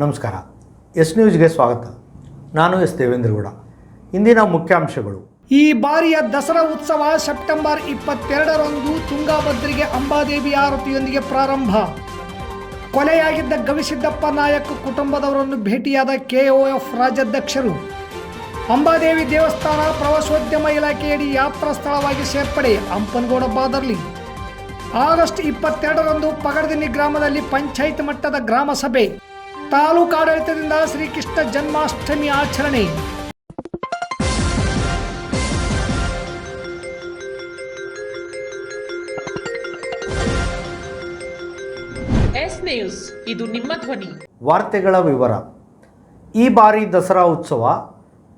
ನಮಸ್ಕಾರ. ಎಸ್ ನ್ಯೂಸ್ಗೆ ಸ್ವಾಗತ. ನಾನು ಎಸ್ ದೇವೇಂದ್ರಗೌಡ ಇಂದಿನ ಮುಖ್ಯಾಂಶಗಳು. ಈ ಬಾರಿಯ ದಸರಾ ಉತ್ಸವ ಸೆಪ್ಟೆಂಬರ್ ಇಪ್ಪತ್ತೆರಡರಂದು ತುಂಗಾಭದ್ರಿಗೆ ಅಂಬಾದೇವಿ ಆರತಿಯೊಂದಿಗೆ ಪ್ರಾರಂಭ. ಕೊಲೆಯಾಗಿದ್ದ ಗವಿಸಿದ್ದಪ್ಪ ನಾಯಕ್ ಕುಟುಂಬದವರನ್ನು ಭೇಟಿಯಾದ ಕೆಒಎಫ್ ರಾಜ್ಯಾಧ್ಯಕ್ಷರು. ಅಂಬಾದೇವಿ ದೇವಸ್ಥಾನ ಪ್ರವಾಸೋದ್ಯಮ ಇಲಾಖೆಯಡಿ ಯಾತ್ರಾ ಸ್ಥಳವಾಗಿ ಸೇರ್ಪಡೆ, ಹಂಪನಗೌಡ ಬಾದರ್ಲಿ. ಆಗಸ್ಟ್ ಇಪ್ಪತ್ತೆರಡರಂದು ಪಗಡದಿನ್ನಿ ಗ್ರಾಮದಲ್ಲಿ ಪಂಚಾಯತ್ ಮಟ್ಟದ ಗ್ರಾಮ ಸಭೆ. ತಾಲೂಕು ಆಡಳಿತದಿಂದ ಶ್ರೀಕೃಷ್ಣ ಜನ್ಮಾಷ್ಟಮಿ ಆಚರಣೆ. ಎಸ್ ನ್ಯೂಸ್ ಇದು ನಿಮ್ಮ ಧ್ವನಿ. ವಾರ್ತೆಗಳ ವಿವರ. ಈ ಬಾರಿ ದಸರಾ ಉತ್ಸವ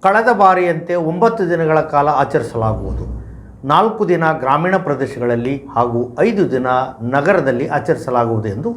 ಕಳೆದ ಬಾರಿಯಂತೆ ಒಂಬತ್ತು ದಿನಗಳ ಕಾಲ ಆಚರಿಸಲಾಗುವುದು. ನಾಲ್ಕು ದಿನ ಗ್ರಾಮೀಣ ಪ್ರದೇಶಗಳಲ್ಲಿ ಹಾಗೂ ಐದು ದಿನ ನಗರದಲ್ಲಿ ಆಚರಿಸಲಾಗುವುದು ಎಂದು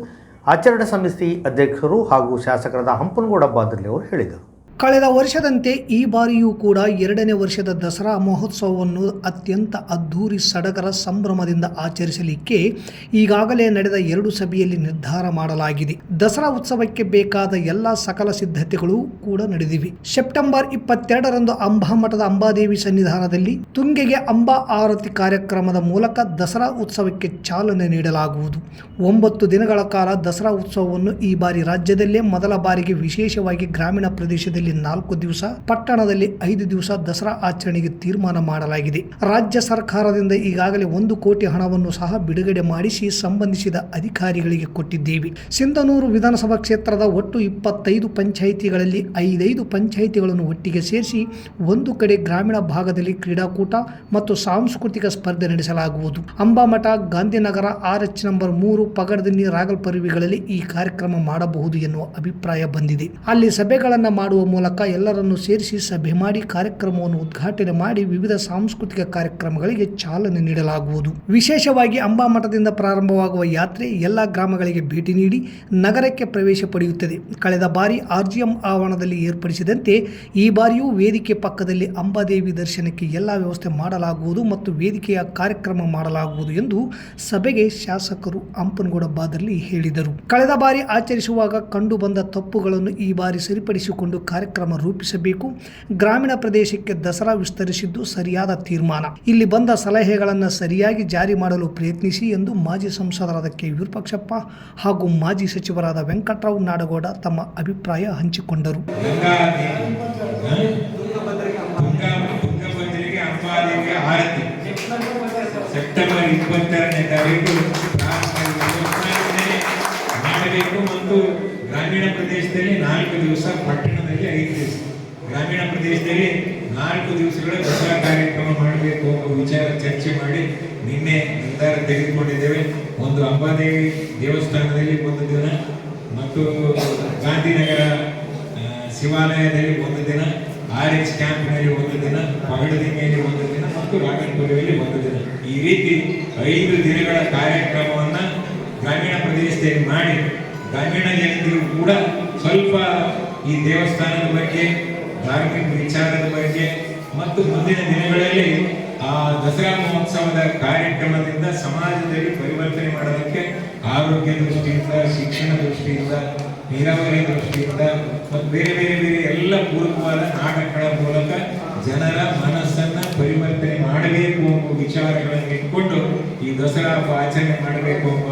ಆಚರಣೆ ಸಮಿತಿ ಅಧ್ಯಕ್ಷರು ಹಾಗೂ ಶಾಸಕರಾದ ಹಂಪನಗೌಡ ಬಾದರ್ಲಿ ಅವರು ಹೇಳಿದರು. ಕಳೆದ ವರ್ಷದಂತೆ ಈ ಬಾರಿಯೂ ಕೂಡ ಎರಡನೇ ವರ್ಷದ ದಸರಾ ಮಹೋತ್ಸವವನ್ನು ಅತ್ಯಂತ ಅದ್ಧೂರಿ ಸಡಗರ ಸಂಭ್ರಮದಿಂದ ಆಚರಿಸಲಿಕ್ಕೆ ಈಗಾಗಲೇ ನಡೆದ ಎರಡು ಸಭೆಯಲ್ಲಿ ನಿರ್ಧಾರ ಮಾಡಲಾಗಿದೆ. ದಸರಾ ಉತ್ಸವಕ್ಕೆ ಬೇಕಾದ ಎಲ್ಲ ಸಕಲ ಸಿದ್ಧತೆಗಳು ಕೂಡ ನಡೆದಿವೆ. ಸೆಪ್ಟೆಂಬರ್ ಇಪ್ಪತ್ತೆರಡರಂದು ಅಂಬಾಮಠದ ಅಂಬಾದೇವಿ ಸನ್ನಿಧಾನದಲ್ಲಿ ತುಂಗೆಗೆ ಅಂಬಾ ಆರತಿ ಕಾರ್ಯಕ್ರಮದ ಮೂಲಕ ದಸರಾ ಉತ್ಸವಕ್ಕೆ ಚಾಲನೆ ನೀಡಲಾಗುವುದು. ಒಂಬತ್ತು ದಿನಗಳ ಕಾಲ ದಸರಾ ಉತ್ಸವವನ್ನು ಈ ಬಾರಿ ರಾಜ್ಯದಲ್ಲೇ ಮೊದಲ ಬಾರಿಗೆ ವಿಶೇಷವಾಗಿ ಗ್ರಾಮೀಣ ಪ್ರದೇಶದಲ್ಲಿ ನಾಲ್ಕು ದಿವಸ, ಪಟ್ಟಣದಲ್ಲಿ ಐದು ದಿವಸ ದಸರಾ ಆಚರಣೆಗೆ ತೀರ್ಮಾನ ಮಾಡಲಾಗಿದೆ. ರಾಜ್ಯ ಸರ್ಕಾರದಿಂದ ಈಗಾಗಲೇ ಒಂದು ಕೋಟಿ ಹಣವನ್ನು ಸಹ ಬಿಡುಗಡೆ ಮಾಡಿಸಿ ಸಂಬಂಧಿಸಿದ ಅಧಿಕಾರಿಗಳಿಗೆ ಕೊಟ್ಟಿದ್ದೇವೆ. ಸಿಂಧನೂರು ವಿಧಾನಸಭಾ ಕ್ಷೇತ್ರದ ಒಟ್ಟು ಇಪ್ಪತ್ತೈದು ಪಂಚಾಯಿತಿಗಳಲ್ಲಿ ಐದೈದು ಪಂಚಾಯಿತಿಗಳನ್ನು ಒಟ್ಟಿಗೆ ಸೇರಿಸಿ ಒಂದು ಕಡೆ ಗ್ರಾಮೀಣ ಭಾಗದಲ್ಲಿ ಕ್ರೀಡಾಕೂಟ ಮತ್ತು ಸಾಂಸ್ಕೃತಿಕ ಸ್ಪರ್ಧೆ ನಡೆಸಲಾಗುವುದು. Ambamath, Gandhinagar R H number ಮೂರು ಪಗಡದಿನ್ನಿ ರಾಗಲ್ ಪರಿವಿಗಳಲ್ಲಿ ಈ ಕಾರ್ಯಕ್ರಮ ಮಾಡಬಹುದು ಎನ್ನುವ ಅಭಿಪ್ರಾಯ ಬಂದಿದೆ. ಅಲ್ಲಿ ಸಭೆಗಳನ್ನು ಮಾಡುವ ಮೂಲಕ ಎಲ್ಲರನ್ನು ಸೇರಿಸಿ ಸಭೆ ಮಾಡಿ ಕಾರ್ಯಕ್ರಮವನ್ನು ಉದ್ಘಾಟನೆ ಮಾಡಿ ವಿವಿಧ ಸಾಂಸ್ಕೃತಿಕ ಕಾರ್ಯಕ್ರಮಗಳಿಗೆ ಚಾಲನೆ ನೀಡಲಾಗುವುದು. ವಿಶೇಷವಾಗಿ ಅಂಬಾ ಮಠದಿಂದ ಪ್ರಾರಂಭವಾಗುವ ಯಾತ್ರೆ ಎಲ್ಲ ಗ್ರಾಮಗಳಿಗೆ ಭೇಟಿ ನೀಡಿ ನಗರಕ್ಕೆ ಪ್ರವೇಶ ಪಡೆಯುತ್ತದೆ. ಕಳೆದ ಬಾರಿ ಆರ್ಜಿಎಂ ಆವರಣದಲ್ಲಿ ಏರ್ಪಡಿಸಿದಂತೆ ಈ ಬಾರಿಯೂ ವೇದಿಕೆ ಪಕ್ಕದಲ್ಲಿ ಅಂಬಾದೇವಿ ದರ್ಶನಕ್ಕೆ ಎಲ್ಲ ವ್ಯವಸ್ಥೆ ಮಾಡಲಾಗುವುದು ಮತ್ತು ವೇದಿಕೆಯ ಕಾರ್ಯಕ್ರಮ ಮಾಡಲಾಗುವುದು ಎಂದು ಸಭೆಗೆ ಶಾಸಕರು ಹಂಪನಗೌಡ ಬಾದರ್ಲಿ ಹೇಳಿದರು. ಕಳೆದ ಬಾರಿ ಆಚರಿಸುವಾಗ ಕಂಡುಬಂದ ತಪ್ಪುಗಳನ್ನು ಈ ಬಾರಿ ಸರಿಪಡಿಸಿಕೊಂಡು ಕಾರ್ಯಕ್ರಮ ರೂಪಿಸಬೇಕು. ಗ್ರಾಮೀಣ ಪ್ರದೇಶಕ್ಕೆ ದಸರಾ ವಿಸ್ತರಿಸಿದ್ದು ಸರಿಯಾದ ತೀರ್ಮಾನ. ಇಲ್ಲಿ ಬಂದ ಸಲಹೆಗಳನ್ನು ಸರಿಯಾಗಿ ಜಾರಿ ಮಾಡಲು ಪ್ರಯತ್ನಿಸಿ ಎಂದು ಮಾಜಿ ಸಂಸದರಾದ ಕೆ. ವಿರೂಪಾಕ್ಷಪ್ಪ ಹಾಗೂ ಮಾಜಿ ಸಚಿವರಾದ ವೆಂಕಟರಾವ್ ನಾಡಗೌಡ ತಮ್ಮ ಅಭಿಪ್ರಾಯ ಹಂಚಿಕೊಂಡರು. ಸೆಪ್ಟೆಂಬರ್ ಇಪ್ಪತ್ತೆರಡನೇ ತಾರೀಕು ಮಾಡಬೇಕು ಮತ್ತು ಗ್ರಾಮೀಣ ಪ್ರದೇಶದಲ್ಲಿ ನಾಲ್ಕು ದಿವಸ ಪಟ್ಟಣದಲ್ಲಿ ಐದು ದಿವಸ. ಗ್ರಾಮೀಣ ಪ್ರದೇಶದಲ್ಲಿ ನಾಲ್ಕು ದಿವಸಗಳ ದಸರಾ ಕಾರ್ಯಕ್ರಮ ಮಾಡಬೇಕು ಅನ್ನೋ ವಿಚಾರ ಚರ್ಚೆ ಮಾಡಿ ನಿನ್ನೆ ನಿರ್ಧಾರ ತೆಗೆದುಕೊಂಡಿದ್ದೇವೆ. ಒಂದು ಅಂಬಾದೇವಿ ದೇವಸ್ಥಾನದಲ್ಲಿ ಒಂದು ದಿನ, ಮತ್ತು ಗಾಂಧಿನಗರ ಶಿವಾಲಯದಲ್ಲಿ ಒಂದು ದಿನ, ಆರ್ ಎಚ್ ಕ್ಯಾಂಪ್ನಲ್ಲಿ ಒಂದು ದಿನ ಪಗಡದಿಂಗೆಯಲ್ಲಿ ಒಂದು ದಿನ, ಮತ್ತು ರಾಗನಪುರದಲ್ಲಿ ಒಂದು ದಿನ. ಈ ರೀತಿ ಐದು ದಿನಗಳ ಕಾರ್ಯಕ್ರಮವನ್ನು ಗ್ರಾಮೀಣ ಪ್ರದೇಶದಲ್ಲಿ ಮಾಡಿ ಗ್ರಾಮೀಣ ಜನತೆಗೂ ಕೂಡ ಸ್ವಲ್ಪ ಈ ದೇವಸ್ಥಾನದ ಬಗ್ಗೆ ಧಾರ್ಮಿಕ ವಿಚಾರದ ಬಗ್ಗೆ ಮತ್ತು ಮುಂದಿನ ದಿನಗಳಲ್ಲಿ ಆ ದಸರಾ ಮಹೋತ್ಸವದ ಕಾರ್ಯಕ್ರಮದಿಂದ ಸಮಾಜದಲ್ಲಿ ಪರಿವರ್ತನೆ ಮಾಡೋದಕ್ಕೆ ಆರೋಗ್ಯ ದೃಷ್ಟಿಯಿಂದ, ಶಿಕ್ಷಣ ದೃಷ್ಟಿಯಿಂದ, ನೀರಾವರಿ ದೃಷ್ಟಿಯಿಂದ ಮತ್ತು ಬೇರೆ ಬೇರೆ ಬೇರೆ ಎಲ್ಲ ಪೂರಕವಾದ ನಾಟಕಗಳ ಮೂಲಕ ಜನರ ಮನಸ್ಸನ್ನ ಪರಿವರ್ತನೆ ಮಾಡಬೇಕು ಎಂಬ ವಿಚಾರಗಳನ್ನು ಇಟ್ಕೊಂಡು ಈ ದಸರಾ ಹಬ್ಬ ಆಚರಣೆ ಮಾಡಬೇಕು ಎಂಬ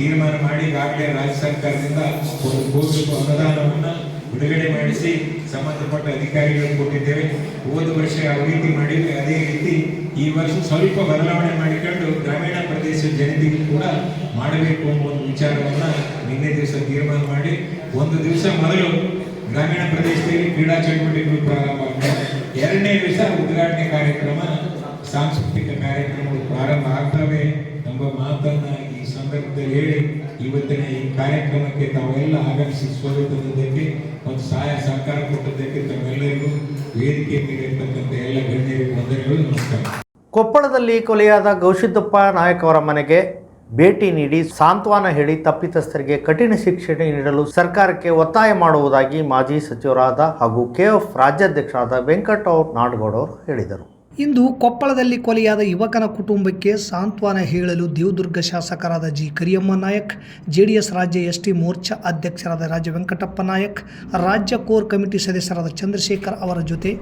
ತೀರ್ಮಾನ ಮಾಡಿ ಈಗಾಗಲೇ ರಾಜ್ಯ ಸರ್ಕಾರದಿಂದ ಒಂದು ಕೋಟಿ ಅನುದಾನವನ್ನು ಬಿಡುಗಡೆ ಮಾಡಿಸಿ ಸಂಬಂಧಪಟ್ಟ ಅಧಿಕಾರಿಗಳಿಗೆ ಕೊಟ್ಟಿದ್ದೇವೆ. ಹೋದ ವರ್ಷ ಯಾವ ರೀತಿ ಮಾಡಿದ್ವಿ ಅದೇ ರೀತಿ ಈ ವರ್ಷ ಸ್ವಲ್ಪ ಬದಲಾವಣೆ ಮಾಡಿಕೊಂಡು ಗ್ರಾಮೀಣ ಪ್ರದೇಶದ ಜನತೆಗೆ ಕೂಡ ಮಾಡಬೇಕು ಅನ್ನೋ ಒಂದು ವಿಚಾರವನ್ನು ನಿನ್ನೆ ದಿವಸ ತೀರ್ಮಾನ ಮಾಡಿ ಒಂದು ದಿವಸ ಮೊದಲು ಗ್ರಾಮೀಣ ಪ್ರದೇಶದಲ್ಲಿ ಕ್ರೀಡಾ ಚಟುವಟಿಕೆಗಳು ಪ್ರಾರಂಭ ಆಗ್ತವೆ. ಎರಡನೇ ದಿವಸ ಉದ್ಘಾಟನೆ ಕಾರ್ಯಕ್ರಮ, ಸಾಂಸ್ಕೃತಿಕ ಕಾರ್ಯಕ್ರಮಗಳು ಪ್ರಾರಂಭ ಆಗ್ತವೆ ಎಂಬ ಮಾತನ್ನ ಈ ಸಂದರ್ಭದಲ್ಲಿ ಹೇಳಿ, ಇವತ್ತಿನ ಈ ಕಾರ್ಯಕ್ರಮಕ್ಕೆ ತಾವೆಲ್ಲ ಆಗಮಿಸಿ ಸ್ವಾಗತ ತಂದದ್ದಕ್ಕೆ ಮತ್ತು ಸಹಾಯ ಸಹಕಾರ ಕೊಟ್ಟದ್ದಕ್ಕೆ ತಾವೆಲ್ಲರಿಗೂ ವೇದಿಕೆ ಮೇಲೆ ಇರ್ತಕ್ಕಂಥ ಎಲ್ಲ ಗಣ್ಯರಿಗೆ ವಂದನೆಗಳು, ನಮಸ್ಕಾರ. ಕೊಪ್ಪಳದಲ್ಲಿ ಕೊಲೆಯಾದ ಗೌಶಿದ್ದಪ್ಪ ನಾಯಕ್ ಅವರ ಮನೆಗೆ ಭೇಟಿ ನೀಡಿ ಸಾಂತ್ವನ ಹೇಳಿ ತಪ್ಪಿತಸ್ಥರಿಗೆ ಕಠಿಣ ಶಿಕ್ಷೆ ನೀಡಲು ಸರ್ಕಾರಕ್ಕೆ ಒತ್ತಾಯ ಮಾಡುವುದಾಗಿ ಮಾಜಿ ಸಚಿವರಾದ ಹಾಗೂ ಕೆಎಫ್ ರಾಜ್ಯಾಧ್ಯಕ್ಷರಾದ ವೆಂಕಟರಾವ್ ನಾಡಗೌಡ ಅವರು ಹೇಳಿದರು. ಇಂದು ಕೊಪ್ಪಳದಲ್ಲಿ ಕೊಲೆಯಾದ ಯುವಕನ ಕುಟುಂಬಕ್ಕೆ ಸಾಂತ್ವನ ಹೇಳಲು ದೇವದುರ್ಗ ಶಾಸಕರಾದ ಜಿ. ಕರಿಯಮ್ಮ ನಾಯಕ್, ಜೆಡಿಎಸ್ ರಾಜ್ಯ ಎಸ್ ಟಿ ಮೋರ್ಚಾ ಅಧ್ಯಕ್ಷರಾದ ರಾಜ ವೆಂಕಟಪ್ಪ ನಾಯಕ್, ರಾಜ್ಯ ಕೋರ್ ಕಮಿಟಿ ಸದಸ್ಯರಾದ ಚಂದ್ರಶೇಖರ್ ಅವರ ಜೊತೆ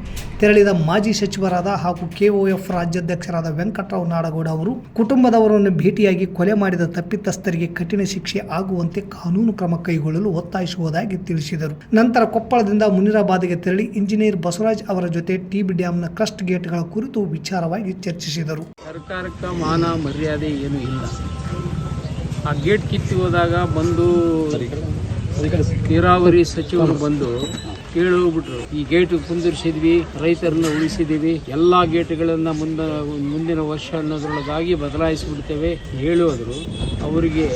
ತೆರಳಿದ ಮಾಜಿ ಸಚಿವರಾದ ಹಾಗೂ ಕೆಒಎಫ್ ರಾಜ್ಯಾಧ್ಯಕ್ಷರಾದ ವೆಂಕಟರಾವ್ ನಾಡಗೌಡ ಅವರು ಕುಟುಂಬದವರನ್ನು ಭೇಟಿಯಾಗಿ ಕೊಲೆ ಮಾಡಿದ ತಪ್ಪಿತಸ್ಥರಿಗೆ ಕಠಿಣ ಶಿಕ್ಷೆ ಆಗುವಂತೆ ಕಾನೂನು ಕ್ರಮ ಕೈಗೊಳ್ಳಲು ಒತ್ತಾಯಿಸುವುದಾಗಿ ತಿಳಿಸಿದರು. ನಂತರ ಕೊಪ್ಪಳದಿಂದ ಮುನಿರಾಬಾದ್ಗೆ ತೆರಳಿ ಇಂಜಿನಿಯರ್ ಬಸವರಾಜ್ ಅವರ ಜೊತೆ ಟಿಬಿ ಡ್ಯಾಂನ ಕ್ರಸ್ಟ್ ಗೇಟ್ಗಳ ಕುರಿತು ವಿಚಾರವಾಗಿ ಚರ್ಚಿಸಿದರು. ಸರ್ಕಾರಕ್ಕೆ ಮಾನ ಮರ್ಯಾದೆ ಏನೂ ಇಲ್ಲ. ಆ ಗೇಟ್ ಕಿತ್ತಿ ಹೋದಾಗ ಬಂದು ನೀರಾವರಿ ಸಚಿವರು ಬಂದು ಕೇಳೋಗ್ಬಿಟ್ರು ಈ ಗೇಟ್ ಕುಂದಿರಿಸಿದ್ವಿ, ರೈತರನ್ನ ಉಳಿಸಿದೀವಿ ಎಲ್ಲಾ ಗೇಟ್ಗಳನ್ನ ಮುಂದ, ಮುಂದಿನ ವರ್ಷ ಅನ್ನೋದ್ರೊಳಗಾಗಿ ಬದಲಾಯಿಸಿಬಿಡ್ತೇವೆ ಹೇಳೋದ್ರು ಅವರಿಗೆ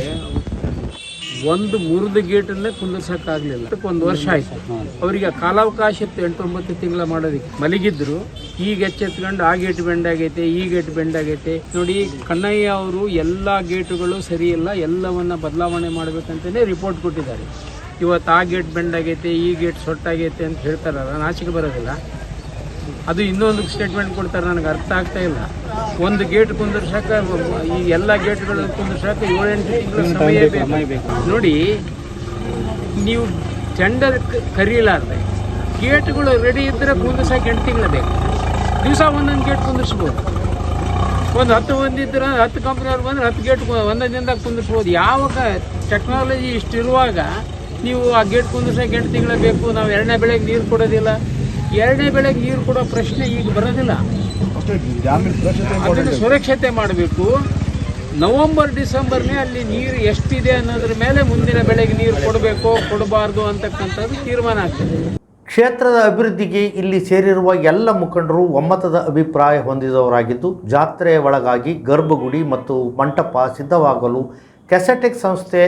ಒಂದು ಮುರಿದ ಗೇಟನ್ನೇ ಕುಂದಿರ್ಸಕ್ಕಾಗ್ಲಿಲ್ಲ. ಅದಕ್ಕೆ ಒಂದು ವರ್ಷ ಆಯ್ತು. ಅವರಿಗೆ ಕಾಲಾವಕಾಶ ಇತ್ತು ಎಂಟೊಂಬತ್ತು ತಿಂಗಳ ಮಾಡೋದಕ್ಕೆ. ಮಲಗಿದ್ರು. ಈಗ ಎಚ್ಚೆತ್ಕೊಂಡು ಆ ಗೇಟ್ ಬೆಂಡ್ ಆಗೈತೆ ಈ ಗೇಟ್ ಬೆಂಡ್ ಆಗೈತೆ. ನೋಡಿ ಕಣ್ಣಯ್ಯ ಅವರು ಎಲ್ಲ ಗೇಟುಗಳು ಸರಿ ಇಲ್ಲ ಎಲ್ಲವನ್ನ ಬದಲಾವಣೆ ಮಾಡಬೇಕಂತಲೇ ರಿಪೋರ್ಟ್ ಕೊಟ್ಟಿದ್ದಾರೆ. ಇವತ್ತು ಆ ಗೇಟ್ ಬೆಂಡ್ ಆಗೈತೆ ಈ ಗೇಟ್ ಸೊಟ್ಟಾಗೈತೆ ಅಂತ ಹೇಳ್ತಾರಲ್ಲ ನಾಚಿಕೆ ಬರೋದಿಲ್ಲ. ಅದು ಇನ್ನೊಂದು ಸ್ಟೇಟ್ಮೆಂಟ್ ಕೊಡ್ತಾರೆ ನನಗೆ ಅರ್ಥ ಆಗ್ತಾ ಇಲ್ಲ. ಒಂದು ಗೇಟ್ ಕುಂದಿರ್ಸಕ ಈ ಎಲ್ಲ ಗೇಟ್ಗಳು ಕುಂದಿರ್ಸಕ ಏಳೆಂಟು ತಿಂಗಳು ಸಮಯ ಬೇಕು ನೋಡಿ ನೀವು ಟೆಂಡರ್ ಕರೀಲಾರ್ದೆ ಗೇಟ್ಗಳು ರೆಡಿ ಇದ್ದರೆ ಕುಂದರ್ಸಕ್ಕೆ ಎಂಟು ತಿಂಗಳು ಬೇಕು. ದಿವಸ ಒಂದೊಂದು ಗೇಟ್ ಕುಂದಿರ್ಸ್ಬೋದು. ಒಂದು ಹತ್ತು ಒಂದಿದ್ರೆ ಹತ್ತು ಕಂಪ್ನಿಯವ್ರು ಬಂದ್ರೆ ಹತ್ತು ಗೇಟ್ ಒಂದೊಂದು ದಿನದಾಗ ಕುಂದಿರ್ಸ್ಬೋದು. ಯಾವಾಗ ಟೆಕ್ನಾಲಜಿ ಇಷ್ಟಿರುವಾಗ ನೀವು ಆ ಗೇಟ್ ಕುಂದಿರ್ಸಕ್ಕೆ ಎಂಟು ತಿಂಗಳು ಬೇಕು ನಾವು ಎರಡನೇ ಬೆಳೆಗೆ ನೀರು ಕೊಡೋದಿಲ್ಲ. ಎರಡನೇ ಬೆಳೆಗೆ ನೀರು ಕೊಡೋ ಪ್ರಶ್ನೆ ಈಗ ಬರೋದಿಲ್ಲ. ಅದನ್ನು ಸುರಕ್ಷತೆ ಮಾಡಬೇಕು. ನವಂಬರ್ ಡಿಸೆಂಬರ್ನೇ ಅಲ್ಲಿ ನೀರು ಎಷ್ಟಿದೆ ಅನ್ನೋದ್ರ ಮೇಲೆ ಮುಂದಿನ ಬೆಳೆಗೆ ನೀರು ಕೊಡಬೇಕು ಕೊಡಬಾರ್ದು ಅಂತಕ್ಕಂಥದ್ದು ತೀರ್ಮಾನ ಆಗ್ತದೆ. ಕ್ಷೇತ್ರದ ಅಭಿವೃದ್ಧಿಗೆ ಇಲ್ಲಿ ಸೇರಿರುವ ಎಲ್ಲ ಮುಖಂಡರು ಒಮ್ಮತದ ಅಭಿಪ್ರಾಯ ಹೊಂದಿದವರಾಗಿದ್ದು ಜಾತ್ರೆಯ ಒಳಗಾಗಿ ಗರ್ಭಗುಡಿ ಮತ್ತು ಮಂಟಪ ಸಿದ್ಧವಾಗಲು ಕೆಸೆಟೆಕ್ ಸಂಸ್ಥೆ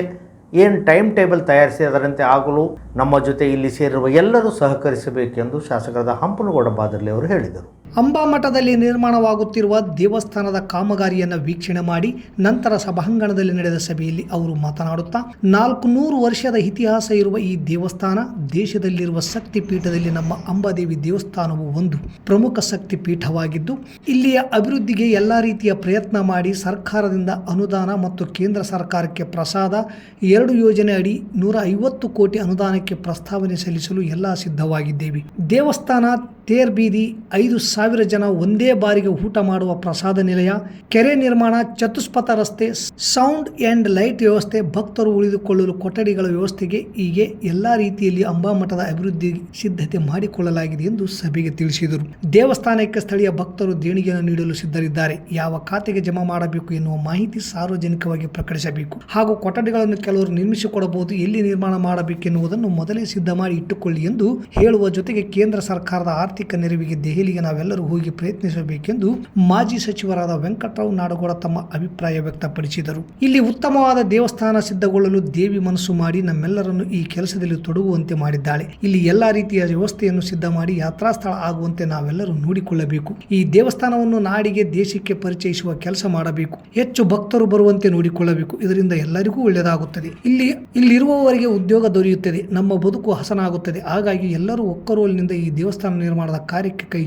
ಏನು ಟೈಮ್ ಟೇಬಲ್ ತಯಾರಿಸಿ ಅದರಂತೆ ಆಗಲು ನಮ್ಮ ಜೊತೆ ಇಲ್ಲಿ ಸೇರಿರುವ ಎಲ್ಲರೂ ಸಹಕರಿಸಬೇಕೆಂದು ಶಾಸಕರಾದ ಹಂಪನಗೌಡ ಬಾದರ್ಲಿ ಅವರು ಹೇಳಿದರು. ಅಂಬಾಮಠದಲ್ಲಿ ನಿರ್ಮಾಣವಾಗುತ್ತಿರುವ ದೇವಸ್ಥಾನದ ಕಾಮಗಾರಿಯನ್ನು ವೀಕ್ಷಣೆ ಮಾಡಿ ನಂತರ ಸಭಾಂಗಣದಲ್ಲಿ ನಡೆದ ಸಭೆಯಲ್ಲಿ ಅವರು ಮಾತನಾಡುತ್ತಾ ನಾಲ್ಕು ನೂರು ವರ್ಷದ ಇತಿಹಾಸ ಇರುವ ಈ ದೇವಸ್ಥಾನ ದೇಶದಲ್ಲಿರುವ ಶಕ್ತಿ ಪೀಠದಲ್ಲಿ ನಮ್ಮ ಅಂಬಾದೇವಿ ದೇವಸ್ಥಾನವು ಒಂದು ಪ್ರಮುಖ ಶಕ್ತಿ ಪೀಠವಾಗಿದ್ದು ಇಲ್ಲಿಯ ಅಭಿವೃದ್ಧಿಗೆ ಎಲ್ಲ ರೀತಿಯ ಪ್ರಯತ್ನ ಮಾಡಿ ಸರ್ಕಾರದಿಂದ ಅನುದಾನ ಮತ್ತು ಕೇಂದ್ರ ಸರ್ಕಾರಕ್ಕೆ ಪ್ರಸಾದ, ಎರಡು ಯೋಜನೆ ಅಡಿ ನೂರ ಐವತ್ತು ಕೋಟಿ ಅನುದಾನಕ್ಕೆ ಪ್ರಸ್ತಾವನೆ ಸಲ್ಲಿಸಲು ಎಲ್ಲ ಸಿದ್ಧವಾಗಿದ್ದೇವೆ. ದೇವಸ್ಥಾನ ತೇರ್ ಬೀದಿ ಐದು ಸಾವಿರ ಜನ ಒಂದೇ ಬಾರಿಗೆ ಊಟ ಮಾಡುವ ಪ್ರಸಾದ ನಿಲಯ, ಕೆರೆ ನಿರ್ಮಾಣ, ಚತುಷ್ಪಥ ರಸ್ತೆ, ಸೌಂಡ್ ಆ್ಯಂಡ್ ಲೈಟ್ ವ್ಯವಸ್ಥೆ, ಭಕ್ತರು ಉಳಿದುಕೊಳ್ಳಲು ಕೊಠಡಿಗಳ ವ್ಯವಸ್ಥೆಗೆ ಹೀಗೆ ಎಲ್ಲ ರೀತಿಯಲ್ಲಿ ಅಂಬಾಮಠದ ಅಭಿವೃದ್ಧಿ ಸಿದ್ಧತೆ ಮಾಡಿಕೊಳ್ಳಲಾಗಿದೆ ಎಂದು ಸಭೆಗೆ ತಿಳಿಸಿದರು. ದೇವಸ್ಥಾನಕ್ಕೆ ಸ್ಥಳೀಯ ಭಕ್ತರು ದೇಣಿಗೆಯನ್ನು ನೀಡಲು ಸಿದ್ಧರಿದ್ದಾರೆ. ಯಾವ ಖಾತೆಗೆ ಜಮಾ ಮಾಡಬೇಕು ಎನ್ನುವ ಮಾಹಿತಿ ಸಾರ್ವಜನಿಕವಾಗಿ ಪ್ರಕಟಿಸಬೇಕು. ಹಾಗೂ ಕೊಠಡಿಗಳನ್ನು ಕೆಲವರು ನಿರ್ಮಿಸಿಕೊಡಬಹುದು, ಎಲ್ಲಿ ನಿರ್ಮಾಣ ಮಾಡಬೇಕೆನ್ನುವುದನ್ನು ಮೊದಲೇ ಸಿದ್ಧ ಮಾಡಿ ಇಟ್ಟುಕೊಳ್ಳಿ ಎಂದು ಹೇಳುವ ಜೊತೆಗೆ ಕೇಂದ್ರ ಸರ್ಕಾರದ ಆರ್ಥಿಕ ನೆರವಿಗೆ ದೆಹಲಿಗೆ ನಾವೆಲ್ಲರೂ ಹೋಗಿ ಪ್ರಯತ್ನಿಸಬೇಕೆಂದು ಮಾಜಿ ಸಚಿವರಾದ ವೆಂಕಟರಾವ್ ನಾಡಗೌಡ ತಮ್ಮ ಅಭಿಪ್ರಾಯ ವ್ಯಕ್ತಪಡಿಸಿದರು. ಇಲ್ಲಿ ಉತ್ತಮವಾದ ದೇವಸ್ಥಾನ ಸಿದ್ಧಗೊಳ್ಳಲು ದೇವಿ ಮನಸ್ಸು ಮಾಡಿ ನಮ್ಮೆಲ್ಲರನ್ನು ಈ ಕೆಲಸದಲ್ಲಿ ತೊಡಗುವಂತೆ ಮಾಡಿದ್ದಾಳೆ. ಇಲ್ಲಿ ಎಲ್ಲಾ ರೀತಿಯ ವ್ಯವಸ್ಥೆಯನ್ನು ಸಿದ್ಧ ಮಾಡಿ ಯಾತ್ರಾ ಸ್ಥಳ ಆಗುವಂತೆ ನಾವೆಲ್ಲರೂ ನೋಡಿಕೊಳ್ಳಬೇಕು. ಈ ದೇವಸ್ಥಾನವನ್ನು ನಾಡಿಗೆ ದೇಶಕ್ಕೆ ಪರಿಚಯಿಸುವ ಕೆಲಸ ಮಾಡಬೇಕು. ಹೆಚ್ಚು ಭಕ್ತರು ಬರುವಂತೆ ನೋಡಿಕೊಳ್ಳಬೇಕು. ಇದರಿಂದ ಎಲ್ಲರಿಗೂ ಒಳ್ಳೆಯದಾಗುತ್ತದೆ. ಇಲ್ಲಿ, ಇಲ್ಲಿರುವವರಿಗೆ ಉದ್ಯೋಗ ದೊರೆಯುತ್ತದೆ. ನಮ್ಮ ಬದುಕು ಹಸನಾಗುತ್ತದೆ. ಹಾಗಾಗಿ ಎಲ್ಲರೂ ಒಕ್ಕರೋಲಿನಿಂದ ಈ ದೇವಸ್ಥಾನ ನಿರ್ಮಾಣದ ಕಾರ್ಯಕ್ಕೆ ಕೈ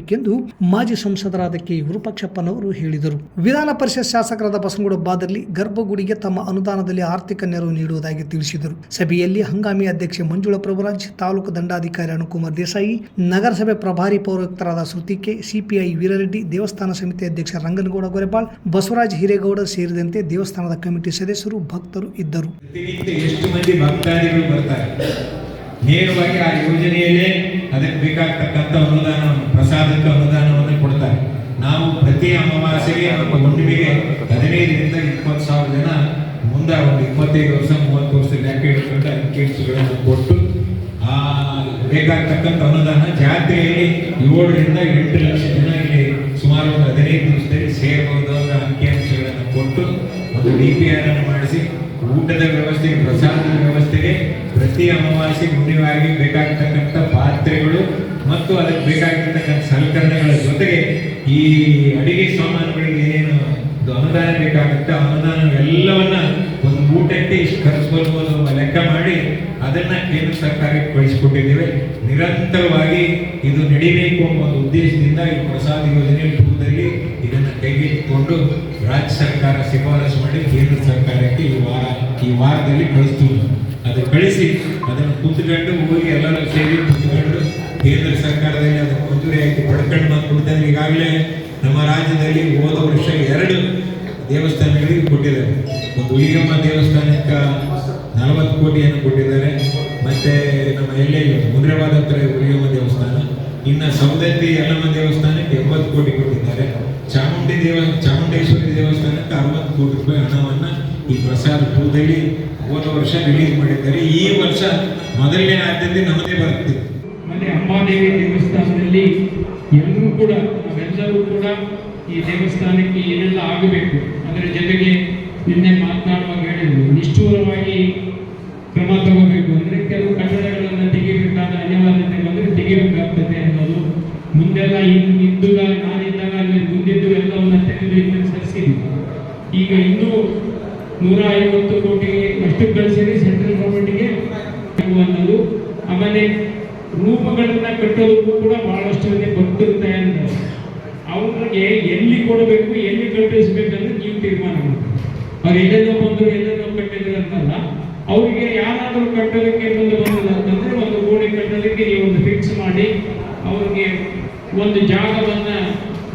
ಜೋಡಿಸಬೇಕೆಂದು ಮಾಜಿ ಸಂಸದರಾದ ಕೆ. ವಿರೂಪಾಕ್ಷಪ್ಪನವರು ಹೇಳಿದರು. ವಿಧಾನ ಪರಿಷತ್ ಶಾಸಕರಾದ ಬಸನಗೌಡ ಬಾದರ್ಲಿ ಗರ್ಭಗುಡಿಗೆ ತಮ್ಮ ಅನುದಾನದಲ್ಲಿ ಆರ್ಥಿಕ ನೆರವು ನೀಡುವುದಾಗಿ ತಿಳಿಸಿದರು. ಸಭೆಯಲ್ಲಿ ಹಂಗಾಮಿ ಅಧ್ಯಕ್ಷೆ ಮಂಜುಳ ಪ್ರಭುರಾಜ್, ತಾಲೂಕು ದಂಡಾಧಿಕಾರಿ ಅನುಕುಮಾರ್ ದೇಸಾಯಿ, ನಗರಸಭೆ ಪ್ರಭಾರಿ ಪೌರಾಯುಕ್ತರಾದ ಶ್ರುತಿಕೆ ಸಿಪಿಐ ವೀರರೆಡ್ಡಿ, ದೇವಸ್ಥಾನ ಸಮಿತಿ ಅಧ್ಯಕ್ಷ ರಂಗನಗೌಡ ಗೊರೆಬಾಳ್, ಬಸವರಾಜ್ ಹಿರೇಗೌಡ ಸೇರಿದಂತೆ ದೇವಸ್ಥಾನದ ಕಮಿಟಿ ಸದಸ್ಯರು ಭಕ್ತರು ಇದ್ದರು. ನೇರವಾಗಿ ಆ ಯೋಜನೆಯಲ್ಲೇ ಅದಕ್ಕೆ ಬೇಕಾಗ್ತಕ್ಕಂಥ ಅನುದಾನವನ್ನು ಪ್ರಸಾದಕ್ಕೆ ಅನುದಾನವನ್ನು ಕೊಡ್ತಾರೆ. ನಾವು ಪ್ರತಿ ಅಮಾವಾಸ್ಯೆಗೆ ಹುಣ್ಣಿಮೆಗೆ ಹದಿನೈದರಿಂದ ಇಪ್ಪತ್ತು ಸಾವಿರ ಜನ ಮುಂದೆ ಒಂದು ಇಪ್ಪತ್ತೈದು ವರ್ಷ, ಮೂವತ್ತು ವರ್ಷ ಕಿಟ್ಸ್ಗಳನ್ನು ಕೊಟ್ಟು ಆ ಬೇಕಾಗ್ತಕ್ಕಂಥ ಅನುದಾನ ಜಾತ್ರೆಯಲ್ಲಿ ಏಳರಿಂದ ಎಂಟು ಲಕ್ಷ ಜನ ಇಲ್ಲಿ ಸುಮಾರು ಒಂದು ಹದಿನೈದು ದಿವಸದಲ್ಲಿ ಸೇರಬಹುದಾದ ಅಂಕಿಅಂಶಗಳನ್ನು ಕೊಟ್ಟು ಒಂದು ಡಿ ಪಿ ಆರ್ ಅನ್ನು ಮಾಡಿಸಿ ಊಟದ ವ್ಯವಸ್ಥೆಗೆ, ಪ್ರಸಾದದ ವ್ಯವಸ್ಥೆಗೆ ಪ್ರತಿ ಅಮಾವಾಸ್ಯೆ ಹುಣ್ಣಿಮೆಯಾಗಿ ಬೇಕಾಗಿರ್ತಕ್ಕಂಥ ಪಾತ್ರೆಗಳು ಮತ್ತು ಅದಕ್ಕೆ ಬೇಕಾಗಿರ್ತಕ್ಕಂಥ ಸಲಕರಣೆಗಳ ಜೊತೆಗೆ ಈ ಅಡಿಗೆ ಸಾಮಾನುಗಳಿಗೆ ಏನೇನು ಅನುದಾನ ಬೇಕಾಗುತ್ತೆ ಅನುದಾನ ಎಲ್ಲವನ್ನ ಒಂದು ಊಟಕ್ಕೆ ಇಷ್ಟು ಖರ್ಚು ಲೆಕ್ಕ ಮಾಡಿ ಅದನ್ನ ಕೇಂದ್ರ ಸರ್ಕಾರಕ್ಕೆ ಕಳಿಸಿಕೊಟ್ಟಿದ್ದೇವೆ. ನಿರಂತರವಾಗಿ ಇದು ನಡಿಬೇಕು ಎಂಬ ಒಂದು ಉದ್ದೇಶದಿಂದ ಈ ಪ್ರಸಾದ ಯೋಜನೆ ರೂಪದಲ್ಲಿ ಇದನ್ನು ಕೈಗೆತ್ತಿಕೊಂಡು ರಾಜ್ಯ ಸರ್ಕಾರ ಶಿಫಾರಸು ಮಾಡಿ ಕೇಂದ್ರ ಸರ್ಕಾರಕ್ಕೆ ಈ ವಾರ, ಈ ವಾರದಲ್ಲಿ ಕಳಿಸ್ತೀವಿ. ಅದು ಕಳಿಸಿ, ಅದನ್ನು ಕುತ್ಕೊಂಡು ಹೋಗಿ ಎಲ್ಲರೂ ಸೇರಿ ಕುತ್ಕೊಂಡು ಕೇಂದ್ರ ಸರ್ಕಾರದಲ್ಲಿ ಅದು ಮಂಜೂರಿಯಾಗಿ ಪಡ್ಕೊಂಡು ಬಂದ್ಬಿಡ್ತಾರೆ. ಈಗಾಗಲೇ ನಮ್ಮ ರಾಜ್ಯದಲ್ಲಿ ಹೋದ ವರ್ಷ ಎರಡು ದೇವಸ್ಥಾನಗಳಿಗೆ ಕೊಟ್ಟಿದ್ದಾರೆ. ಒಂದು ಹುಲಿಗಮ್ಮ ದೇವಸ್ಥಾನಕ್ಕೆ ನಲವತ್ತು ಕೋಟಿಯನ್ನು ಕೊಟ್ಟಿದ್ದಾರೆ. ಮತ್ತು ನಮ್ಮ ಎಲ್ಲೇ ಮುದ್ರವಾದ ಹತ್ರ ಹುಲಿಗಮ್ಮ ದೇವಸ್ಥಾನ, ಇನ್ನು ಸೌದತ್ತಿ ಯಲ್ಲಮ್ಮ ದೇವಸ್ಥಾನಕ್ಕೆ ಎಂಬತ್ತು ಕೋಟಿ ಕೊಟ್ಟಿದ್ದಾರೆ. ಚಾಮುಂಡಿ ದೇವ ಚಾಮುಂಡೇಶ್ವರಿ ದೇವಸ್ಥಾನಕ್ಕೆ ಅರವತ್ತು ಕೋಟಿ ರೂಪಾಯಿ ಹಣವನ್ನು ಈ ಪ್ರಸಾದ ರೂಪದಲ್ಲಿ ಹೋದ ವರ್ಷ ರಿಲೀಸ್ ಮಾಡಿದ್ದಾರೆ. ಈ ವರ್ಷ ಮೊದಲನೇ ಆದ್ಯತೆ ನಮ್ಮದೇ ಬರುತ್ತೆ. ಮತ್ತೆ ಅಂಬಾದೇವಿ ದೇವಸ್ಥಾನದಲ್ಲಿ ಎಲ್ಲರೂ ಕೂಡ, ನಾವೆಲ್ಲರೂ ಕೂಡ ಈ ದೇವಸ್ಥಾನಕ್ಕೆ ಏನೆಲ್ಲ ಆಗಬೇಕು ಅದರ ಜೊತೆಗೆ ನಿನ್ನೆ ಮಾತನಾಡುವಾಗ ಹೇಳಿದ್ರು ನಿಷ್ಠೂರವಾಗಿ ಕ್ರಮ ತಗೋಬೇಕು ಅಂದರೆ ಕೆಲವು ಕಟ್ಟಡಗಳನ್ನು ತೆಗಿಬೇಕಾದ ಅನಿವಾರ್ಯತೆ ಬಂದರೆ ತೆಗಿಬೇಕಾಗ್ತದೆ ಅನ್ನೋದು. ಮುಂದೆಲ್ಲ ಇನ್ ಇದ್ದುಗ ನಾನಿದ್ದಾಗ ಈಗ ಇನ್ನೂ ನೂರ ಐವತ್ತು ಕೋಟಿ ಅಷ್ಟು ಕಳಿಸಿರಿ ಸೆಂಟ್ರಲ್ ಗೌರ್ಮೆಂಟ್ಗೆ ಅನ್ನೋದು ಆಮೇಲೆ ರೂಪಗಳನ್ನ ಕಟ್ಟೋದಕ್ಕೂ ಕೂಡ ಬಹಳಷ್ಟು ಜನ ಬರ್ತಿರುತ್ತೆ ಅಂತಾರೆ ಅವ್ರಿಗೆ ಎಲ್ಲಿ ಕೊಡಬೇಕು, ಎಲ್ಲಿ ಕಟ್ಟಿಸ್ಬೇಕಂದ್ರೆ ನೀವು ತೀರ್ಮಾನ ಮಾಡಿ ಅವ್ರು ಎಲ್ಲೆಲ್ಲೋ ಬಂದ್ರು, ಎಲ್ಲೆಲ್ಲೋ ಕಟ್ಟಿದ್ರು ಅಂತಲ್ಲ, ಅವರಿಗೆ ಯಾರಾದರೂ ಕಟ್ಟೋದಕ್ಕೆ ಬಂದು ಬಂದಿಲ್ಲ ಅಂತಂದ್ರೆ ಒಂದು ಗೋಡೆ ಕಟ್ಟೋದಕ್ಕೆ ನೀವು ಒಂದು ಫಿಕ್ಸ್ ಮಾಡಿ, ಅವ್ರಿಗೆ ಒಂದು ಜಾಗವನ್ನ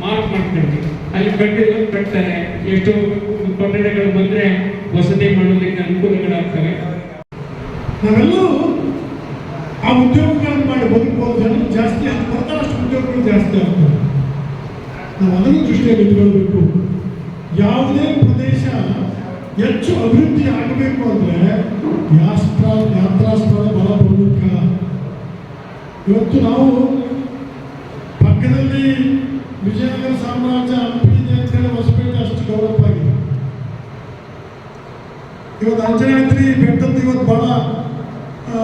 ಮಾರ್ಕ್ ಮಾಡ್ಕೊಳ್ಳಿ. ಅಲ್ಲಿ ಕಟ್ಟಿದ್ರು ಕಟ್ತಾರೆ. ಎಷ್ಟು ಕಟ್ಟಡಗಳು ಬಂದ್ರೆ ವಸತಿ ಮಾಡೋದಕ್ಕೆ ಅನುಕೂಲಗಳಾಗ್ತವೆ. ನಾವೆಲ್ಲರೂ ಆ ಉದ್ಯೋಗಗಳನ್ನು ಮಾಡಿ ಬದುಕಬಹುದು ಜನ ಜಾಸ್ತಿ ಅಂತ ಬರ್ತಾರೆ. ಅಷ್ಟು ಉದ್ಯೋಗಗಳು ಜಾಸ್ತಿ ಆಗ್ತವೆ. ನಾವು ಅದನ್ನು ದೃಷ್ಟಿಯಲ್ಲಿ ಇಟ್ಕೊಳ್ಬೇಕು. ಯಾವುದೇ ಪ್ರದೇಶ ಹೆಚ್ಚು ಅಭಿವೃದ್ಧಿ ಆಗಬೇಕು ಅಂದರೆ ಯಾತ್ರಾ ಸ್ಥಳ ಬಹಳ ಪ್ರಮುಖ ಇವತ್ತು ನಾವು ಪಕ್ಕದಲ್ಲಿ ವಿಜಯನಗರ ಸಾಮ್ರಾಜ್ಯ ಹಂಪಿ ಇದೆ ಅಂತೇಳಿ ಹೊಸಪೇಟೆ ಅಷ್ಟು ಡೆವಲಪ್ ಆಗಿದೆ ಇವತ್ತು ಅಂಜನಾದ್ರಿ ಬೆಟ್ಟದ್ದು ಇವತ್ತು ಆ,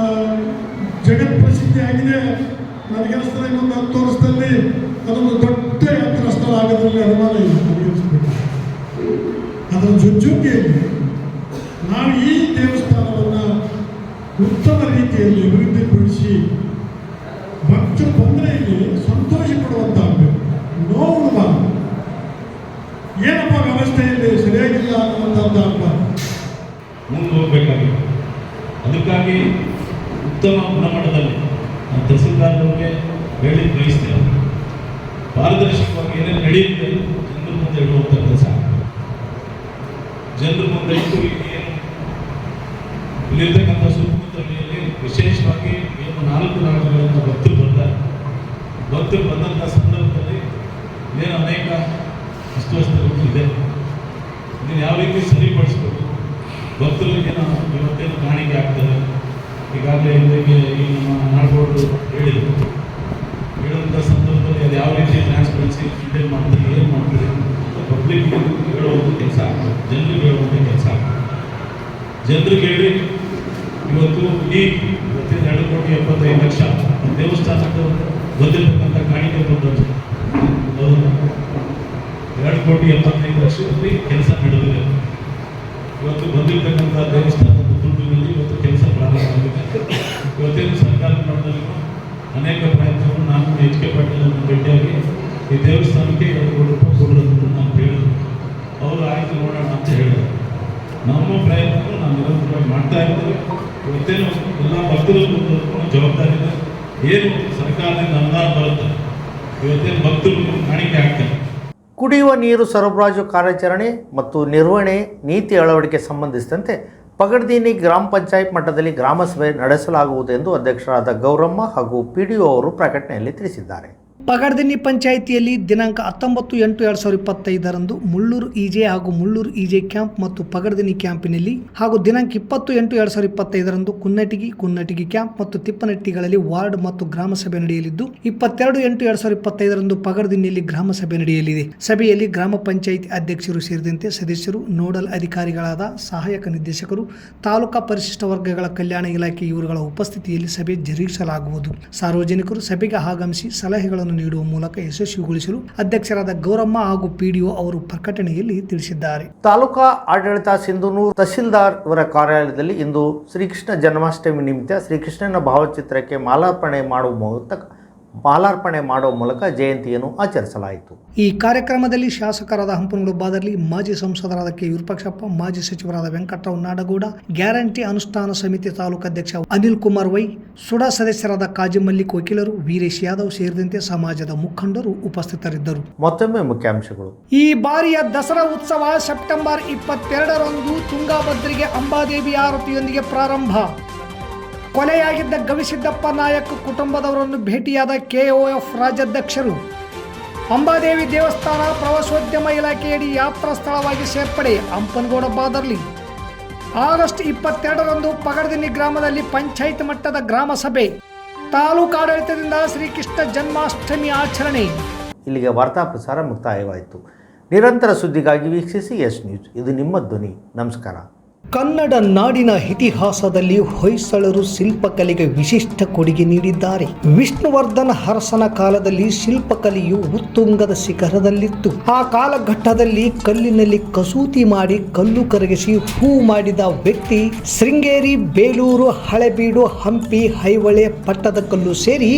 ಜಗತ್ ಪ್ರಸಿದ್ಧಿ ಆಗಿದೆ ನನಗನ್ನಿಸ್ತದೆ ಇನ್ನೊಂದು ಹತ್ತು ವರ್ಷದಲ್ಲಿ ಅದೊಂದು ದೊಡ್ಡ ಯಾತ್ರಾ ಸ್ಥಳ ಆಗೋದ್ರಲ್ಲಿ ಅನುಮಾನ ಇದೆ. ನನಗನ್ನಿಸ್ಬೇಕು ಅದರ ಜೊತೆಯಲ್ಲಿ ನಾವು ಈ ದೇವಸ್ಥಾನವನ್ನು ಉತ್ತಮ ರೀತಿಯಲ್ಲಿ ಅಭಿವೃದ್ಧಿಪಡಿಸಿ ಭಕ್ತರು ಬಂದರೆ ಇಲ್ಲಿ ಸಂತೋಷ ಪಡುವಂತಾಗಬೇಕು. ನೋವು ಏನಪ್ಪ ವ್ಯವಸ್ಥೆಯಲ್ಲಿ ಸರಿಯಾಗಿಲ್ಲ ಅನ್ನುವಂಥದ್ದಾಗಬಾರ್ದು. ಮುಂದೆ ಹೋಗಬೇಕಾಗಿದೆ ಅದಕ್ಕಾಗಿ ಉತ್ತಮ ಗುಣಮಟ್ಟದಲ್ಲಿ ನಾನು ತಹಸೀಲ್ದಾರ್ನವ್ರಿಗೆ ಹೇಳಿ ಬಯಸ್ತೇನೆ. ಪಾರದರ್ಶಕವಾಗಿ ಏನೇನು ನಡೆಯುತ್ತೆ ಜನರ ಮುಂದೆ ಹೇಳುವಂಥ ಕೆಲಸ ಜನರ ಮುಂದೆ ಇಟ್ಟು ಇಲ್ಲಿರ್ತಕ್ಕಂಥ ಸುತ್ತಮುತ್ತಲಿನಲ್ಲಿ ವಿಶೇಷವಾಗಿ ಏನು ನಾಲ್ಕು ನಾಡುಗಳಿಂದ ಭಕ್ತರು ಬರ್ತಾರೆ ಭಕ್ತರು ಬಂದಂಥ ಸಂದರ್ಭದಲ್ಲಿ ಏನು ಅನೇಕ ಅಸ್ವಸ್ಥಗಳು ಇದೆ. ಇದನ್ನು ಯಾವ ರೀತಿ ಸರಿಪಡಿಸ್ಬೇಕು ಭಕ್ತರಿಗೆ ನಾವು ಇವತ್ತೇನು ಕಾಣಿಕೆ ಆಗ್ತದೆ ಈಗಾಗಲೇ ಹಿಂದಕ್ಕೆ ಈ ನಮ್ಮ ನಾಡಗೌಡರು ಹೇಳಿದರು. ಹೇಳುವಂಥ ಸಂದರ್ಭದಲ್ಲಿ ಅದು ಯಾವ ರೀತಿ ಟ್ರಾನ್ಸ್ಪರೆನ್ಸಿ ಮೇಂಟೈನ್ ಮಾಡ್ತೀವಿ ಏನು ಮಾಡ್ತೀವಿ ಪಬ್ಲಿಕ್ ಹೇಳುವಂಥ ಕೆಲಸ. ಜನರಿಗೆ ಹೇಳುವಂಥ ಕೆಲಸ. ಜನರಿಗೆ ಹೇಳಿ, ಇವತ್ತು ಈ ಇವತ್ತಿನ ಎರಡು ಕೋಟಿ ಎಪ್ಪತ್ತೈದು ಲಕ್ಷ ದೇವಸ್ಥಾನದ ಬಂದಿರತಕ್ಕಂಥ ಕಾಣಿಕೆ ಬಂದದ್ದು? ಎರಡು ಕೋಟಿ ಎಪ್ಪತ್ತೈದು ಲಕ್ಷದಲ್ಲಿ ಕೆಲಸ ನಡೆದಿದೆ. ಇವತ್ತು ಬಂದಿರತಕ್ಕಂಥ ದೇವಸ್ಥಾನದ ಅನೇಕ ಪ್ರಯತ್ನಗಳು ನಾನು ಎಚ್ ಕೆ ಭೇಟಿಯಾಗಿ ಈ ದೇವಸ್ಥಾನಕ್ಕೆ ಎರಡು ಕೋಟಿ ರೂಪಾಯಿ ನಾನು ಹೇಳಿದ್ರು ಅವರು ಆಯ್ತು ನೋಡೋಣ ಅಂತ ಹೇಳಿದರು. ನಮ್ಮ ಪ್ರಯತ್ನಗಳು ನಾವು ನಿರಂತರವಾಗಿ ಮಾಡ್ತಾ ಇದ್ದೇವೆ. ಇವತ್ತೇನು ಎಲ್ಲ ಭಕ್ತರು ಜವಾಬ್ದಾರಿ ಇದೆ. ಏನು ಸರ್ಕಾರದಿಂದ ಅನುದಾನ ಬರುತ್ತೆ? ಇವತ್ತೇನು ಭಕ್ತರು ಕಾಣಿಕೆ ಆಗ್ತಾರೆ ಕುಡಿಯುವ ನೀರು ಸರಬರಾಜು ಕಾರ್ಯಾಚರಣೆ ಮತ್ತು ನಿರ್ವಹಣೆ ನೀತಿ ಅಳವಡಿಕೆ ಸಂಬಂಧಿಸಿದಂತೆ ಪಗಡ್ದೀನಿ ಗ್ರಾಮ ಪಂಚಾಯತ್ ಮಟ್ಟದಲ್ಲಿ ಗ್ರಾಮಸಭೆ ನಡೆಸಲಾಗುವುದು ಎಂದು ಅಧ್ಯಕ್ಷರಾದ ಗೌರಮ್ಮ ಹಾಗೂ ಪಿ ಡಿ ಅವರು ಪ್ರಕಟಣೆಯಲ್ಲಿ ತಿಳಿಸಿದ್ದಾರೆ. ಪಗಡ್ದಿನ್ನಿ ಪಂಚಾಯಿತಿಯಲ್ಲಿ ದಿನಾಂಕ ಹತ್ತೊಂಬತ್ತು ಎಂಟು ಎರಡು ಸಾವಿರದ ಇಪ್ಪತ್ತೈದರಂದು ಮುಳ್ಳೂರು ಇಜೆ ಹಾಗೂ ಮುಳ್ಳೂರು ಇಜೆ ಕ್ಯಾಂಪ್ ಮತ್ತು ಪಗಡ್ದಿನಿ ಕ್ಯಾಂಪಿನಲ್ಲಿ ಹಾಗೂ ದಿನಾಂಕ ಇಪ್ಪತ್ತು ಎಂಟು ಎರಡು ಸಾವಿರದ ಇಪ್ಪತ್ತೈದರಂದು ಕುನ್ನಟಿಗಿ ಕುನ್ನಟಿಗಿ ಕ್ಯಾಂಪ್ ಮತ್ತು ತಿಪ್ಪನಟ್ಟಿಗಳಲ್ಲಿ ವಾರ್ಡ್ ಮತ್ತು ಗ್ರಾಮ ಸಭೆ ನಡೆಯಲಿದ್ದು, ಇಪ್ಪತ್ತೆರಡು ಎಂಟು ಎರಡು ಸಾವಿರದ ಇಪ್ಪತ್ತೈದರಂದು ಪಗಡದಿನ್ನಿಯಲ್ಲಿ ಗ್ರಾಮ ಸಭೆ ನಡೆಯಲಿದೆ. ಸಭೆಯಲ್ಲಿ ಗ್ರಾಮ ಪಂಚಾಯಿತಿ ಅಧ್ಯಕ್ಷರು ಸೇರಿದಂತೆ ಸದಸ್ಯರು, ನೋಡಲ್ ಅಧಿಕಾರಿಗಳಾದ ಸಹಾಯಕ ನಿರ್ದೇಶಕರು, ತಾಲೂಕಾ ಪರಿಶಿಷ್ಟ ವರ್ಗಗಳ ಕಲ್ಯಾಣ ಇಲಾಖೆ ಇವರುಗಳ ಉಪಸ್ಥಿತಿಯಲ್ಲಿ ಸಭೆ ಜರುಗಿಸಲಾಗುವುದು. ಸಾರ್ವಜನಿಕರು ಸಭೆಗೆ ಆಗಮಿಸಿ ಸಲಹೆಗಳನ್ನು ಬಹುಮಾನವನ್ನು ನೀಡುವ ಮೂಲಕ ಯಶಸ್ವಿಗೊಳಿಸಲು ಅಧ್ಯಕ್ಷರಾದ ಗೌರಮ್ಮ ಹಾಗೂ ಪಿಡಿಒ ಅವರು ಪ್ರಕಟಣೆಯಲ್ಲಿ ತಿಳಿಸಿದ್ದಾರೆ. ತಾಲೂಕಾ ಆಡಳಿತ ಸಿಂಧೂನೂರು ತಹಸೀಲ್ದಾರ್ ಅವರ ಕಾರ್ಯಾಲಯದಲ್ಲಿ ಇಂದು ಶ್ರೀಕೃಷ್ಣ ಜನ್ಮಾಷ್ಟಮಿ ನಿಮಿತ್ತ ಶ್ರೀಕೃಷ್ಣನ ಭಾವಚಿತ್ರಕ್ಕೆ ಮಾಲಾರ್ಪಣೆ ಮಾಡುವ ಮೂಲಕ ಮಾಲಾರ್ಪಣೆ ಮಾಡುವ ಮೂಲಕ ಜಯಂತಿಯನ್ನು ಆಚರಿಸಲಾಯಿತು. ಈ ಕಾರ್ಯಕ್ರಮದಲ್ಲಿ ಶಾಸಕರಾದ ಹಂಪನಗೌಡ ಬಾದರ್ಲಿ ಮಾಜಿ ಸಂಸದರಾದ ಕೆ. ವಿರೂಪಾಕ್ಷಪ್ಪ ಮಾಜಿ ಸಚಿವರಾದ ವೆಂಕಟರಾವ್ ನಾಡಗೌಡ ಗ್ಯಾರಂಟಿ ಅನುಷ್ಠಾನ ಸಮಿತಿ ತಾಲೂಕು ಅಧ್ಯಕ್ಷ ಅನಿಲ್ ಕುಮಾರ್ ವೈ ಸುಡಾ ಸದಸ್ಯರಾದ ಕಾಜಿ ಮಲ್ಲಿಕ್ ವಕೀಲರು ವೀರೇಶ್ ಯಾದವ್ ಸೇರಿದಂತೆ ಸಮಾಜದ ಮುಖಂಡರು ಉಪಸ್ಥಿತರಿದ್ದರು. ಮತ್ತೊಮ್ಮೆ ಮುಖ್ಯಾಂಶಗಳು. ಈ ಬಾರಿಯ ದಸರಾ ಉತ್ಸವ ಸೆಪ್ಟೆಂಬರ್ ಇಪ್ಪತ್ತೆರಡರಂದು ತುಂಗಾಭದ್ರಿಗೆ ಅಂಬಾದೇವಿ ಆರತಿಯೊಂದಿಗೆ ಪ್ರಾರಂಭ. ಕೊಲೆಯಾಗಿದ್ದ ಗವಿಸಿದ್ದಪ್ಪ ನಾಯಕ್ ಕುಟುಂಬದವರನ್ನು ಭೇಟಿಯಾದ ಕೆಒಎಫ್ ರಾಜ್ಯಾಧ್ಯಕ್ಷರು. ಅಂಬಾದೇವಿ ದೇವಸ್ಥಾನ ಪ್ರವಾಸೋದ್ಯಮ ಇಲಾಖೆಯಡಿ ಯಾತ್ರಾ ಸ್ಥಳವಾಗಿ ಸೇರ್ಪಡೆ, ಹಂಪನಗೌಡ ಬಾದರ್ಲಿ. ಆಗಸ್ಟ್ ಇಪ್ಪತ್ತೆರಡರಂದು ಪಗಡದಿನ್ನಿ ಗ್ರಾಮದಲ್ಲಿ ಪಂಚಾಯತ್ ಮಟ್ಟದ ಗ್ರಾಮ ಸಭೆ. ತಾಲೂಕು ಆಡಳಿತದಿಂದ ಶ್ರೀಕೃಷ್ಣ ಜನ್ಮಾಷ್ಟಮಿ ಆಚರಣೆ. ಇಲ್ಲಿಗೆ ವಾರ್ತಾ ಪ್ರಸಾರ ಮುಕ್ತಾಯವಾಯಿತು. ನಿರಂತರ ಸುದ್ದಿಗಾಗಿ ವೀಕ್ಷಿಸಿ ಎಸ್ ನ್ಯೂಸ್. ಇದು ನಿಮ್ಮ ಧ್ವನಿ. ನಮಸ್ಕಾರ. ಕನ್ನಡ ನಾಡಿನ ಇತಿಹಾಸದಲ್ಲಿ ಹೊಯ್ಸಳರು ಶಿಲ್ಪಕಲೆಗೆ ವಿಶಿಷ್ಟ ಕೊಡುಗೆ ನೀಡಿದ್ದಾರೆ. ವಿಷ್ಣುವರ್ಧನ ಹರಸನ ಕಾಲದಲ್ಲಿ ಶಿಲ್ಪಕಲೆಯು ಉತ್ತುಂಗದ ಶಿಖರದಲ್ಲಿತ್ತು. ಆ ಕಾಲಘಟ್ಟದಲ್ಲಿ ಕಲ್ಲಿನಲ್ಲಿ ಕಸೂತಿ ಮಾಡಿ ಕಲ್ಲು ಕರಗಿಸಿ ಹೂ ಮಾಡಿದ ವ್ಯಕ್ತಿ ಶೃಂಗೇರಿ ಬೇಲೂರು ಹಳೆಬೀಡು ಹಂಪಿ ಐಹೊಳೆ ಪಟ್ಟದಕಲ್ಲು ಸೇರಿ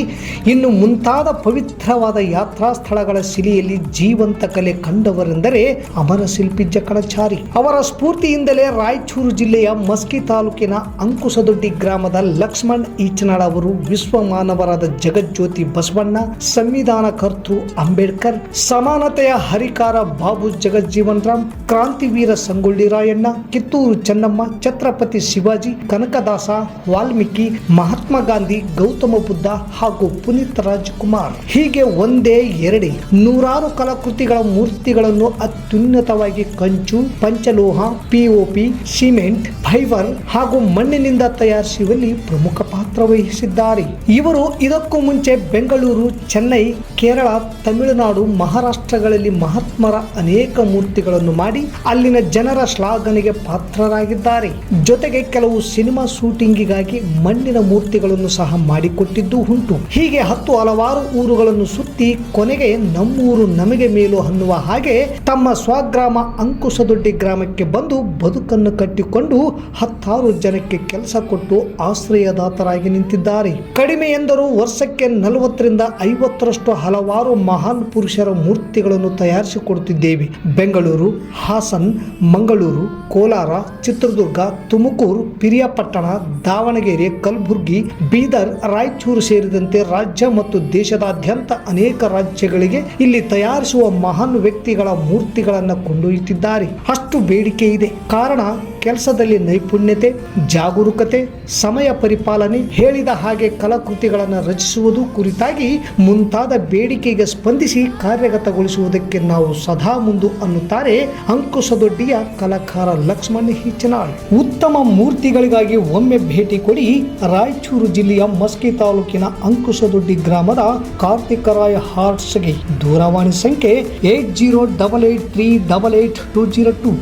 ಇನ್ನು ಮುಂತಾದ ಪವಿತ್ರವಾದ ಯಾತ್ರಾ ಸ್ಥಳಗಳ ಶಿಲೆಯಲ್ಲಿ ಜೀವಂತ ಕಲೆ ಕಂಡವರೆಂದರೆ ಅಮರ ಶಿಲ್ಪಿ ಜಕಣಚಾರಿ. ಅವರ ಸ್ಫೂರ್ತಿಯಿಂದಲೇ ರಾಯಚೂರು ಜಿಲ್ಲೆಯ ಮಸ್ಕಿ ತಾಲೂಕಿನ ಅಂಕುಸದೊಡ್ಡಿ ಗ್ರಾಮದ ಲಕ್ಷ್ಮಣ್ ಈಚನಾಳ್ ಅವರು ವಿಶ್ವ ಮಾನವರಾದ ಜಗಜ್ಯೋತಿ ಬಸವಣ್ಣ, ಸಂವಿಧಾನ ಕರ್ತೃ ಅಂಬೇಡ್ಕರ್, ಸಮಾನತೆಯ ಹರಿಕಾರ ಬಾಬು ಜಗಜ್ಜೀವನ್ ರಾಮ್ ಕ್ರಾಂತಿವೀರ ಸಂಗೊಳ್ಳಿ ರಾಯಣ್ಣ, ಕಿತ್ತೂರು ಚೆನ್ನಮ್ಮ, ಛತ್ರಪತಿ ಶಿವಾಜಿ, ಕನಕದಾಸ, ವಾಲ್ಮೀಕಿ, ಮಹಾತ್ಮ ಗಾಂಧಿ, ಗೌತಮ ಬುದ್ಧ ಹಾಗೂ ಪುನೀತ್ ರಾಜ್ಕುಮಾರ್. ಹೀಗೆ ಒಂದೇ ಎರಡೆ ನೂರಾರು ಕಲಾಕೃತಿಗಳ ಮೂರ್ತಿಗಳನ್ನು ಅತ್ಯುನ್ನತವಾಗಿ ಕಂಚು, ಪಂಚಲೋಹ ಪಿಒಪಿ ಸಿಮೆಂಟ್ ಫೈಬರ್ ಹಾಗೂ ಮಣ್ಣಿನಿಂದ ತಯಾರಿಸುವಲ್ಲಿ ಪ್ರಮುಖ ಪಾತ್ರ ವಹಿಸಿದ್ದಾರೆ. ಇವರು ಇದಕ್ಕೂ ಮುಂಚೆ ಬೆಂಗಳೂರು, ಚೆನ್ನೈ, ಕೇರಳ, ತಮಿಳುನಾಡು, ಮಹಾರಾಷ್ಟ್ರಗಳಲ್ಲಿ ಮಹಾತ್ಮರ ಅನೇಕ ಮೂರ್ತಿಗಳನ್ನು ಮಾಡಿ ಅಲ್ಲಿನ ಜನರ ಶ್ಲಾಘನೆಗೆ ಪಾತ್ರರಾಗಿದ್ದಾರೆ. ಜೊತೆಗೆ ಕೆಲವು ಸಿನಿಮಾ ಶೂಟಿಂಗಿಗಾಗಿ ಮಣ್ಣಿನ ಮೂರ್ತಿಗಳನ್ನು ಸಹ ಮಾಡಿಕೊಟ್ಟಿದ್ದು ಉಂಟು. ಹೀಗೆ ಹತ್ತು ಹಲವಾರು ಊರುಗಳನ್ನು ಸುತ್ತಿ ಕೊನೆಗೆ ನಮ್ಮೂರು ನಮಗೆ ಮೇಲು ಅನ್ನುವ ಹಾಗೆ ತಮ್ಮ ಸ್ವಗ್ರಾಮ ಅಂಕುಸದೊಡ್ಡಿ ಗ್ರಾಮಕ್ಕೆ ಬಂದು ಬದುಕನ್ನು ಕಟ್ಟಿಕೊಂಡು ಹತ್ತಾರು ಜನಕ್ಕೆ ಕೆಲಸ ಕೊಟ್ಟು ಆಶ್ರಯದಾತರಾಗಿ ನಿಂತಿದ್ದಾರೆ. ಕಡಿಮೆ ಎಂದರೂ ವರ್ಷಕ್ಕೆ ನಲವತ್ತರಿಂದ ಐವತ್ತರಷ್ಟು ಹಲವಾರು ಮಹಾನ್ ಪುರುಷರ ಮೂರ್ತಿಗಳನ್ನು ತಯಾರಿಸಿಕೊಡುತ್ತಿದ್ದೇವೆ. ಬೆಂಗಳೂರು, ಹಾಸನ್, ಮಂಗಳೂರು, ಕೋಲಾರ, ಚಿತ್ರದುರ್ಗ, ತುಮಕೂರು, ಪಿರಿಯಾಪಟ್ಟಣ, ದಾವಣಗೆರೆ, ಕಲಬುರಗಿ, ಬೀದರ್, ರಾಯಚೂರು ಸೇರಿದಂತೆ ರಾಜ್ಯ ಮತ್ತು ದೇಶದಾದ್ಯಂತ ಅನೇಕ ರಾಜ್ಯಗಳಿಗೆ ಇಲ್ಲಿ ತಯಾರಿಸುವ ಮಹಾನ್ ವ್ಯಕ್ತಿಗಳ ಮೂರ್ತಿಗಳನ್ನು ಕೊಂಡೊಯ್ಯುತ್ತಿದ್ದಾರೆ. ಅಷ್ಟು ಬೇಡಿಕೆ ಇದೆ. ಕಾರಣ ಕೆಲಸದಲ್ಲಿ ನೈಪುಣ್ಯತೆ, ಜಾಗರೂಕತೆ, ಸಮಯ ಪರಿಪಾಲನೆ ಹೇಳಿದ ಹಾಗೆ ಕಲಾಕೃತಿಗಳನ್ನು ರಚಿಸುವುದು ಕುರಿತಾಗಿ ಮುಂತಾದ ಬೇಡಿಕೆಗೆ ಸ್ಪಂದಿಸಿ ಕಾರ್ಯಗತಗೊಳಿಸುವುದಕ್ಕೆ ನಾವು ಸದಾ ಮುಂದು ಅನ್ನುತ್ತಾರೆ ಅಂಕುಶದೊಡ್ಡಿಯ ಕಲಾಕಾರ ಲಕ್ಷ್ಮಣ್ ಹಿಚ್ಚನಾಳ್. ಉತ್ತಮ ಮೂರ್ತಿಗಳಿಗಾಗಿ ಒಮ್ಮೆ ಭೇಟಿ ಕೊಡಿ ರಾಯಚೂರು ಜಿಲ್ಲೆಯ ಮಸ್ಕಿ ತಾಲೂಕಿನ ಅಂಕುಶದೊಡ್ಡಿ ಗ್ರಾಮದ ಕಾರ್ತಿಕರಾಯ ಹಾರ್ಟ್ಸ್ಗೆ ದೂರವಾಣಿ ಸಂಖ್ಯೆ eight zero double eight three double eight two zero two.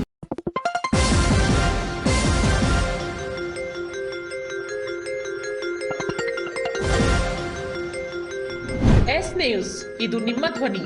ಇದು ನಿಮ್ಮ ಧ್ವನಿ.